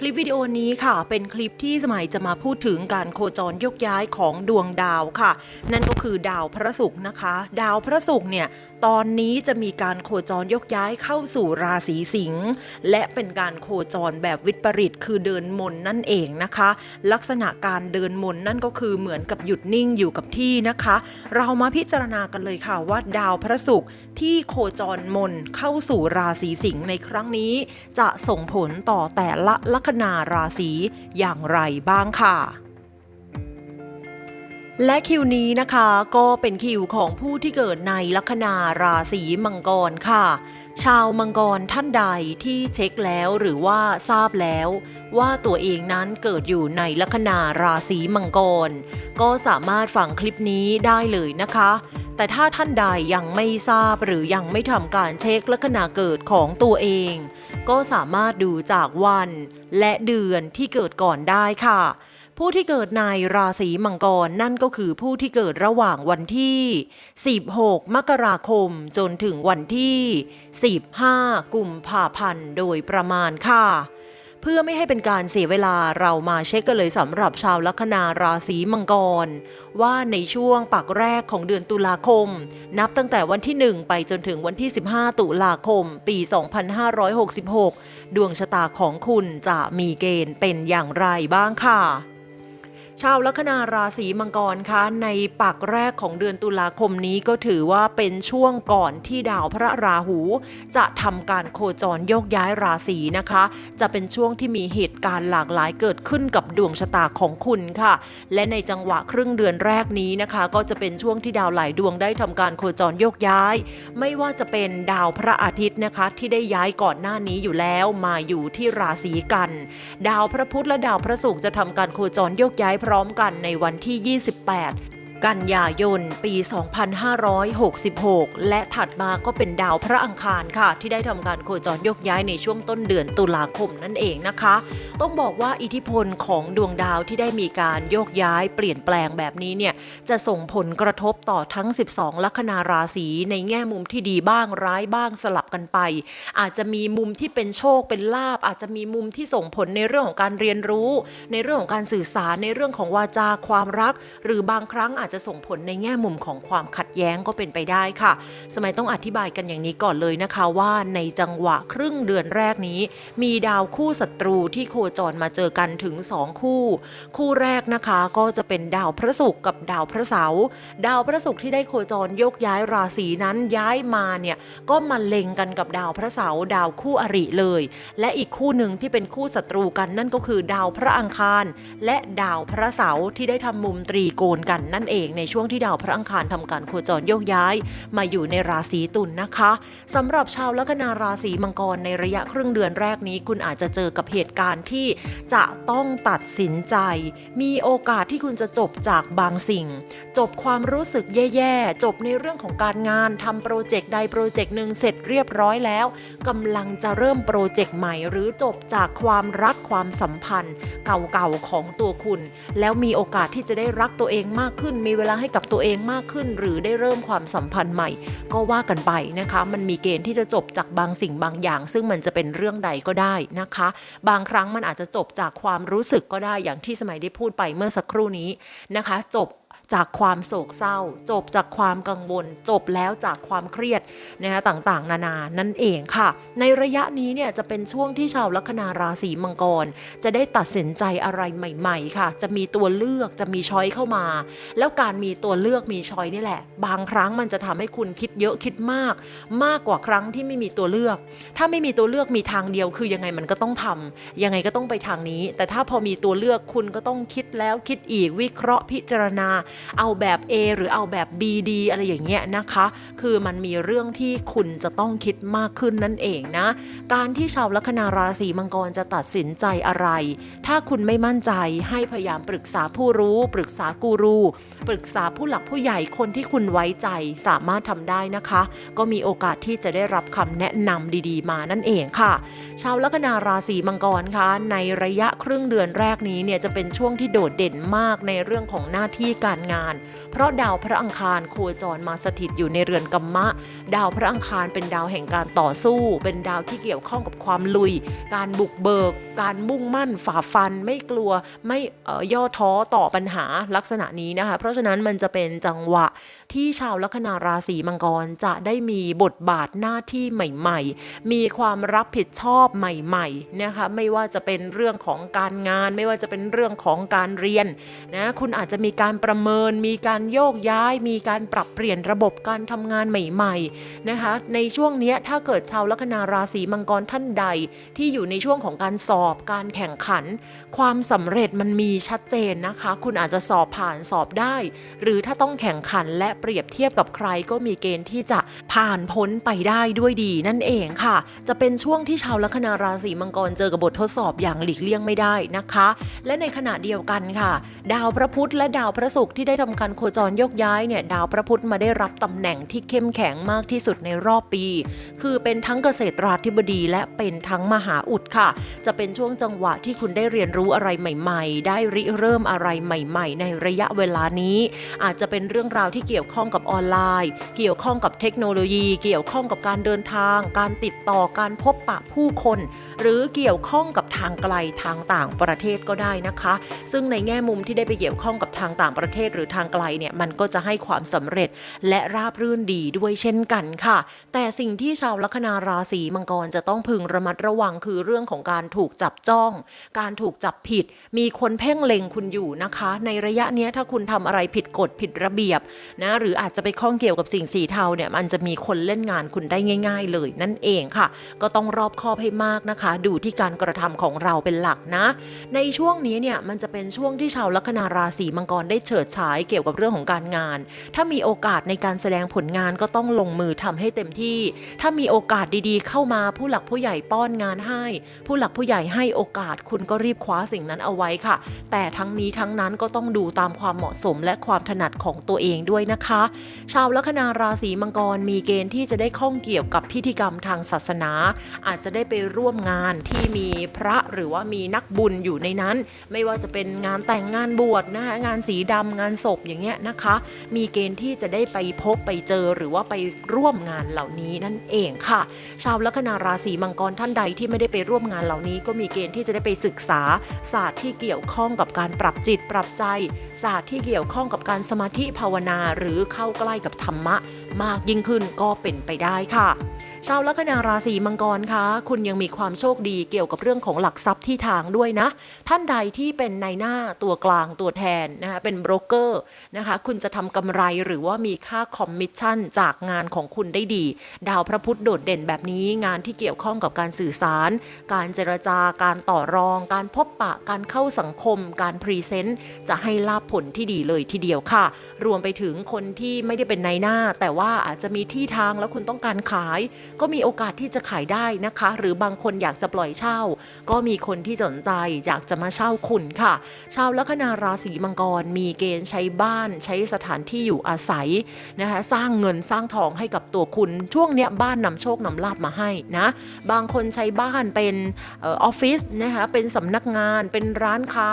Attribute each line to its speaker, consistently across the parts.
Speaker 1: คลิปวิดีโอนี้ค่ะ เป็นคลิปที่สมัยจะมาพูดถึงการโคจรยกย้ายของดวงดาวค่ะ นั่นก็คือดาวพระศุกร์นะคะ ดาวพระศุกร์เนี่ยตอนนี้จะมีการโคจรยกย้ายเข้าสู่ราศีสิงห์และเป็นการโคจรแบบวิปริตคือเดินมนนั่นเองนะคะ ลักษณะการเดินมนนั่นก็คือเหมือนกับหยุดนิ่งอยู่กับที่นะคะ เรามาพิจารณากันเลยค่ะว่าดาวพระศุกร์ที่โคจรมนเข้าสู่ราศีสิงห์ในครั้งนี้ จะส่งผลต่อแต่ละลัคนาราศีอย่างไรบ้างค่ะและคิวนี้นะคะก็เป็นคิวของผู้ที่เกิดในลัคนาราศีมังกรค่ะ ชาวมังกรท่านใดที่เช็คแล้วหรือว่าทราบแล้ว ว่าตัวเองนั้นเกิดอยู่ในลัคนาราศีมังกร ก็สามารถฟังคลิปนี้ได้เลยนะคะ แต่ถ้าท่านใดยังไม่ทราบหรือยังไม่ทำการเช็คลัคนาเกิดของตัวเอง ก็สามารถดูจากวันและเดือนที่เกิดก่อนได้ค่ะ ผู้ที่เกิดในราศีมังกรนั่นก็คือผู้ที่เกิดระหว่างวันที่ 16 มกราคมจนถึงวันที่ 15 กุมภาพันธ์โดยประมาณค่ะ พื่อไม่ให้เป็นการเสียเวลาเรามาเช็คกันเลยสำหรับชาวลัคนาราศีมังกร ว่าในช่วงปักแรกของเดือนตุลาคม นับตั้งแต่วันที่ 1 ไปจนถึงวันที่ 15 ตุลาคม ปี 2566 ดวงชะตาของคุณจะมีเกณฑ์เป็นอย่างไรบ้างค่ะ ชาวลัคนาราศีมังกรคะในปักแรกของเดือนตุลาคมนี้ก็ถือว่าเป็นช่วงก่อนที่ดาวพระราหู จะทำการโคจรโยกย้ายราศีนะคะ จะเป็นช่วงที่มีเหตุการณ์หลากหลายเกิดขึ้นกับดวงชะตาของคุณค่ะ และในจังหวะครึ่งเดือนแรกนี้นะคะ ก็จะเป็นช่วงที่ดาวหลายดวงได้ทำการโคจรโยกย้าย ไม่ว่าจะเป็นดาวพระอาทิตย์นะคะ ที่ได้ย้ายก่อนหน้านี้อยู่แล้วมาอยู่ที่ราศีกัน ดาวพระพุธและดาวพระศุกร์จะทำการโคจรโยกย้ายพร้อมกันในวันที่ 28 กันยายนปี 2566 และถัดมาก็เป็นดาวพระอังคารค่ะ ที่ได้ทำการโคจรโยกย้ายในช่วงต้นเดือนตุลาคมนั่นเองนะคะ ต้องบอกว่าอิทธิพลของดวงดาวที่ได้มีการโยกย้ายเปลี่ยนแปลงแบบนี้เนี่ยจะส่งผลกระทบต่อทั้ง 12 ลัคนาราศีในแง่มุมที่ดีบ้างร้ายบ้างสลับกันไป อาจจะมีมุมที่เป็นโชคเป็นลาบอาจจะมีมุมที่ส่งผลในเรื่องของการเรียนรู้ ในเรื่องของการสื่อสารในเรื่องของวาจาความรัก หรือบางครั้งอาจจะส่งผลในแง่มุมของความขัดแย้งก็เป็นไปได้ค่ะ สมัยต้องอธิบายกันอย่างนี้ก่อนเลยนะคะว่าในจังหวะครึ่งเดือนแรกนี้ มีดาวคู่ศัตรูที่โคจรมาเจอกันถึง 2 คู่ คู่แรกนะคะก็จะเป็นดาวพระศุกร์กับดาวพระเสาร์ดาวพระศุกร์ที่ได้โคจรยกย้ายราศีนั้นย้ายมาเนี่ยก็มาเล็งกันกับดาวพระเสาร์ดาวคู่อริเลย และอีกคู่หนึ่งที่เป็นคู่ศัตรูกันนั่นก็คือดาวพระอังคาร และดาวพระเสาร์ที่ได้ทำมุมตรีโกณกันนั่นเองในช่วงที่ดาวพระอังคารทำการโคจรโยกย้าย มาอยู่ในราศีตุลนะคะสำหรับชาวลัคนาราศีมังกรในระยะครึ่งเดือนแรกนี้ คุณอาจจะเจอกับเหตุการณ์ที่จะต้องตัดสินใจ มีโอกาสที่คุณจะจบจากบางสิ่ง จบความรู้สึกแย่ๆ จบในเรื่องของการงานทำโปรเจกต์ใดโปรเจกต์หนึ่งเสร็จเรียบร้อยแล้วกำลังจะเริ่มโปรเจกต์ใหม่ หรือจบจากความรักความสัมพันธ์ เก่าๆของตัวคุณ แล้วมีโอกาสที่จะได้รักตัวเองมากขึ้นมีเวลาให้กับตัวเองมากขึ้น หรือได้เริ่มความสัมพันธ์ใหม่ ก็ว่ากันไปนะคะ มันมีเกณฑ์ที่จะจบจากบางสิ่งบางอย่าง ซึ่งมันจะเป็นเรื่องใดก็ได้นะคะ บางครั้งมันอาจจะจบจากความรู้สึกก็ได้อย่างที่สมัยได้พูดไปเมื่อสักครู่นี้นะคะ จบ จากความโศกเศร้า จบจากความกังวล จบแล้วจากความเครียดนะคะต่างๆ นานานั่นเองค่ะ ในระยะนี้เนี่ยจะเป็นช่วงที่ชาวลัคนาราศีมังกร จะได้ตัดสินใจอะไรใหม่ ๆ ค่ะ จะมีตัวเลือกจะมีช้อยเข้ามา แล้วการมีตัวเลือกมีช้อยนี่แหละ บางครั้งมันจะทำให้คุณคิดเยอะคิดมาก มากกว่าครั้งที่ไม่มีตัวเลือก ถ้าไม่มีตัวเลือกมีทางเดียวคือยังไงมันก็ต้องทำยังไงก็ต้องไปทางนี้ แต่ถ้าพอมีตัวเลือกคุณก็ต้องคิดแล้วคิดอีกวิเคราะห์พิจารณาเอาแบบ A หรือเอาแบบ B D อะไรอย่างเงี้ยนะคะ คือมันมีเรื่องที่คุณจะต้องคิดมากขึ้นนั่นเองนะ การที่ชาวลัคนาราศีมังกรจะตัดสินใจอะไร ถ้าคุณไม่มั่นใจให้พยายามปรึกษาผู้รู้ ปรึกษากูรู ปรึกษาผู้หลักผู้ใหญ่คนที่คุณไว้ใจสามารถทำได้นะคะ ก็มีโอกาสที่จะได้รับคำแนะนำดีๆ มานั่นเองค่ะ ชาวลัคนาราศีมังกรคะในระยะครึ่งเดือนแรกนี้เนี่ยจะเป็นช่วงที่โดดเด่นมากในเรื่องของหน้าที่การการงาน เพราะดาวพระอังคารโคจรมาสถิตอยู่ในเรือนกัมมะ ดาวพระอังคารเป็นดาวแห่งการต่อสู้ เป็นดาวที่เกี่ยวข้องกับความลุย การบุกเบิก การมุ่งมั่นฝ่าฟันไม่กลัวไม่ย่อท้อต่อปัญหาลักษณะนี้นะคะ เพราะฉะนั้นมันจะเป็นจังหวะที่ชาวลัคนาราศีมังกรจะได้มีบทบาทหน้าที่ใหม่ ๆ มีความรับผิดชอบใหม่ๆนะคะ ไม่ว่าจะเป็นเรื่องของการงาน ไม่ว่าจะเป็นเรื่องของการเรียนนะ คุณอาจจะมีการประเมินมีการโยกย้าย มีการปรับเปลี่ยนระบบการทำงานใหม่ๆนะคะ ในช่วงนี้ถ้าเกิดชาวลัคนาราศีมังกรท่านใด ที่อยู่ในช่วงของการสอบการแข่งขัน ความสำเร็จมันมีชัดเจนนะคะ คุณอาจจะสอบผ่านสอบได้ หรือถ้าต้องแข่งขันและเปรียบเทียบกับใครก็มีเกณฑ์ที่จะผ่านพ้นไปได้ด้วยดีนั่นเองค่ะ จะเป็นช่วงที่ชาวลัคนาราศีมังกรเจอกับบททดสอบอย่างหลีกเลี่ยงไม่ได้นะคะ และในขณะเดียวกันค่ะ ดาวพระพุธและดาวพระศุกร์ที่ได้ทำการโคจรโยกย้ายเนี่ยดาวพระพุธมาได้รับตำแหน่งที่เข้มแข็งมากที่สุดในรอบปี คือเป็นทั้งเกษตราธิบดีและเป็นทั้งมหาอุดค่ะ จะเป็นช่วงจังหวะที่คุณได้เรียนรู้อะไรใหม่ ๆ ได้ริเริ่มอะไรใหม่ ๆ ในระยะเวลานี้ อาจจะเป็นเรื่องราวที่เกี่ยวข้องกับออนไลน์ เกี่ยวข้องกับเทคโนโลยี เกี่ยวข้องกับการเดินทาง การติดต่อการพบปะผู้คน หรือเกี่ยวข้องกับทางไกลทางต่างประเทศก็ได้นะคะ ซึ่งในแง่มุมที่ได้ไปเกี่ยวข้องกับทางต่างประเทศหรือทางไกลเนี่ยมันก็จะให้ความสำเร็จและราบรื่นดีด้วยเช่นกันค่ะ แต่สิ่งที่ชาวลัคนาราศีมังกรจะต้องพึงระมัดระวังคือเรื่องของการถูกจับจ้อง การถูกจับผิด มีคนเพ่งเล็งคุณอยู่นะคะ ในระยะนี้ถ้าคุณทำอะไรผิดกฎผิดระเบียบนะหรืออาจจะไปข้องเกี่ยวกับสิ่งสีเทาเนี่ยมันจะมีคนเล่นงานคุณได้ง่าย ๆ เลยนั่นเองค่ะ ก็ต้องรอบคอบให้มากนะคะ ดูที่การกระทำของเราเป็นหลักนะ ในช่วงนี้เนี่ยมันจะเป็นช่วงที่ชาวลัคนาราศีมังกรได้เฉิดฉายเกี่ยวกับเรื่องของการงาน ถ้ามีโอกาสในการแสดงผลงานก็ต้องลงมือทำให้เต็มที่ ถ้ามีโอกาสดีๆ เข้ามาผู้หลักผู้ใหญ่ป้อนงานให้ ผู้หลักผู้ใหญ่ให้โอกาสคุณก็รีบคว้าสิ่งนั้นเอาไว้ค่ะ แต่ทั้งนี้ทั้งนั้นก็ต้องดูตามความเหมาะสมและความถนัดของตัวเองด้วยนะคะ ชาวลัคนาราศีมังกรมีเกณฑ์ที่จะได้ข้องเกี่ยวกับพิธีกรรมทางศาสนา อาจจะได้ไปร่วมงานที่มีพระหรือว่ามีนักบุญอยู่ในนั้น ไม่ว่าจะเป็นงานแต่งงานบวชนะคะงานสีดำงานานศพอย่างเงี้ยนะคะ มีเกณฑ์ที่จะได้ไปพบไปเจอหรือว่าไปร่วมงานเหล่านี้นั่นเองค่ะ ชาวลัคนาราศีมังกรท่านใดที่ไม่ได้ไปร่วมงานเหล่านี้ ก็มีเกณฑ์ที่จะได้ไปศึกษาศาสตร์ที่เกี่ยวข้องกับการปรับจิตปรับใจ ศาสตร์ที่เกี่ยวข้องกับการสมาธิภาวนา หรือเข้าใกล้กับธรรมะ มากยิ่งขึ้นก็เป็นไปได้ค่ะ ชาวลัคนาราศีมังกรคะคุณยังมีความโชคดีเกี่ยวกับเรื่องของหลักทรัพย์ที่ทางด้วยนะ ท่านใดที่เป็นในหน้าตัวกลางตัวแทนนะคะเป็นโบรกเกอร์นะคะคุณจะทำกำไรหรือว่ามีค่าคอมมิชชั่นจากงานของคุณได้ดี ดาวพระพุธโดดเด่นแบบนี้งานที่เกี่ยวข้องกับการสื่อสาร การเจรจาการต่อรอง การพบปะการเข้าสังคม การพรีเซนต์จะให้ลาบผลที่ดีเลยทีเดียวค่ะ รวมไปถึงคนที่ไม่ได้เป็นในหน้า แต่ว่าอาจจะมีที่ทางแล้วคุณต้องการขายก็มีโอกาสที่จะขายได้นะคะ หรือบางคนอยากจะปล่อยเช่า ก็มีคนที่สนใจอยากจะมาเช่าคุณค่ะ ชาวลัคนาราศีมังกรมีเกณฑ์ใช้บ้าน ใช้สถานที่อยู่อาศัยนะคะสร้างเงินสร้างทองให้กับตัวคุณช่วงเนี้ยบ้านนำโชคนำลาบมาให้นะบางคนใช้บ้านเป็นออฟฟิศนะคะเป็นสำนักงานเป็นร้านค้า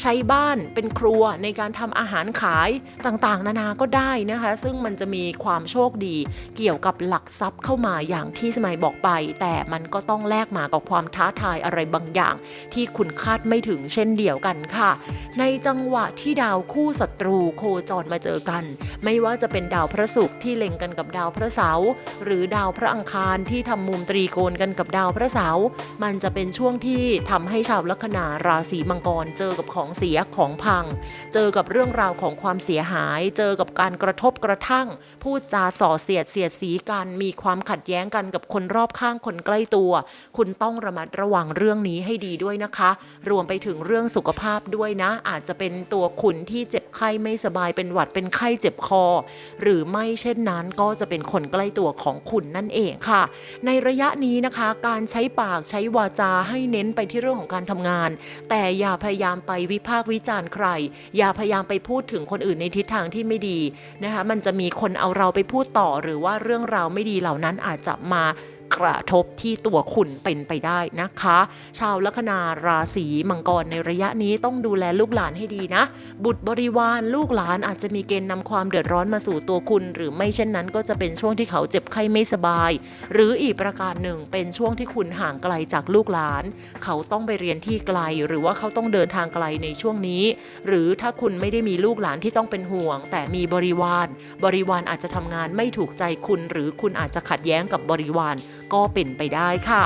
Speaker 1: ใช้บ้านเป็นครัวในการทำอาหารขายต่างๆ นานาก็ได้นะคะ ซึ่งมันจะมีความโชคดีเกี่ยวกับหลักทรัพย์เข้ามาอย่างที่สมัยบอกไป แต่มันก็ต้องแลกมากับความท้าทายอะไรบางอย่าง ที่คุณคาดไม่ถึงเช่นเดียวกันค่ะ ในจังหวะที่ดาวคู่ศัตรูโคจรมาเจอกัน ไม่ว่าจะเป็นดาวพระศุกร์ที่เล็งกันกับดาวพระเสาร์หรือดาวพระอังคารที่ทำมุมตรีโกณกันกับดาวพระเสาร์มันจะเป็นช่วงที่ทำให้ชาวลัคนาราศีมังกรเจอกับของเสียของพัง เจอกับเรื่องราวของความเสียหาย เจอกับการกระทบกระทั่ง พูดจาส่อเสียดเสียดสีกันมีความขัดแย้งกันกับคนรอบข้างคนใกล้ตัว คุณต้องระมัดระวังเรื่องนี้ให้ดีด้วยนะคะ รวมไปถึงเรื่องสุขภาพด้วยนะ อาจจะเป็นตัวคุณที่เจ็บไข้ไม่สบายเป็นหวัดเป็นไข้เจ็บคอ หรือไม่เช่นนั้นก็จะเป็นคนใกล้ตัวของคุณนั่นเองค่ะ ในระยะนี้นะคะการใช้ปากใช้วาจาให้เน้นไปที่เรื่องของการทำงาน แต่อย่าพยายามไปวิพากษ์วิจารณ์ใคร อย่าพยายามไปพูดถึงคนอื่นในทิศทางที่ไม่ดีนะคะมันจะมีคนเอาเราไปพูดต่อหรือว่าเรื่องราวไม่ดีเหล่านั้นอาจจะมา กระทบที่ตัวคุณเป็นไปได้นะคะ ชาวลัคนาราศีมังกรในระยะนี้ต้องดูแลลูกหลานให้ดีนะ บุตรบริวารลูกหลานอาจจะมีเกณฑ์นำความเดือดร้อนมาสู่ตัวคุณ หรือไม่เช่นนั้นก็จะเป็นช่วงที่เขาเจ็บไข้ไม่สบาย หรืออีกประการหนึ่งเป็นช่วงที่คุณห่างไกลจากลูกหลาน เขาต้องไปเรียนที่ไกล หรือว่าเขาต้องเดินทางไกลในช่วงนี้ หรือถ้าคุณไม่ได้มีลูกหลานที่ต้องเป็นห่วง แต่มีบริวาร บริวารอาจจะทำงานไม่ถูกใจคุณ หรือคุณอาจจะขัดแย้งกับบริวารก็เป็นไปได้ค่ะ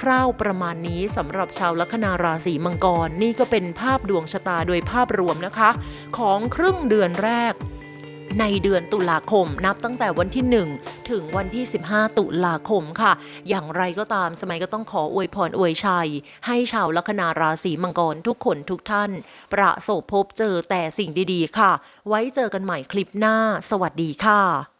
Speaker 1: คร่าวๆประมาณนี้สำหรับชาวลัคนาราศีมังกรนี่ก็เป็นภาพดวงชะตาโดยภาพรวมนะคะ ของครึ่งเดือนแรกในเดือนตุลาคมนับตั้งแต่วันที่ 1 ถึงวันที่ 15 ตุลาคมค่ะ อย่างไรก็ตามสมัยก็ต้องขออวยพรอวยชัย ให้ชาวลัคนาราศีมังกรทุกคนทุกท่าน ประสบพบเจอแต่สิ่งดีๆ ค่ะ ไว้เจอกันใหม่คลิปหน้า สวัสดีค่ะ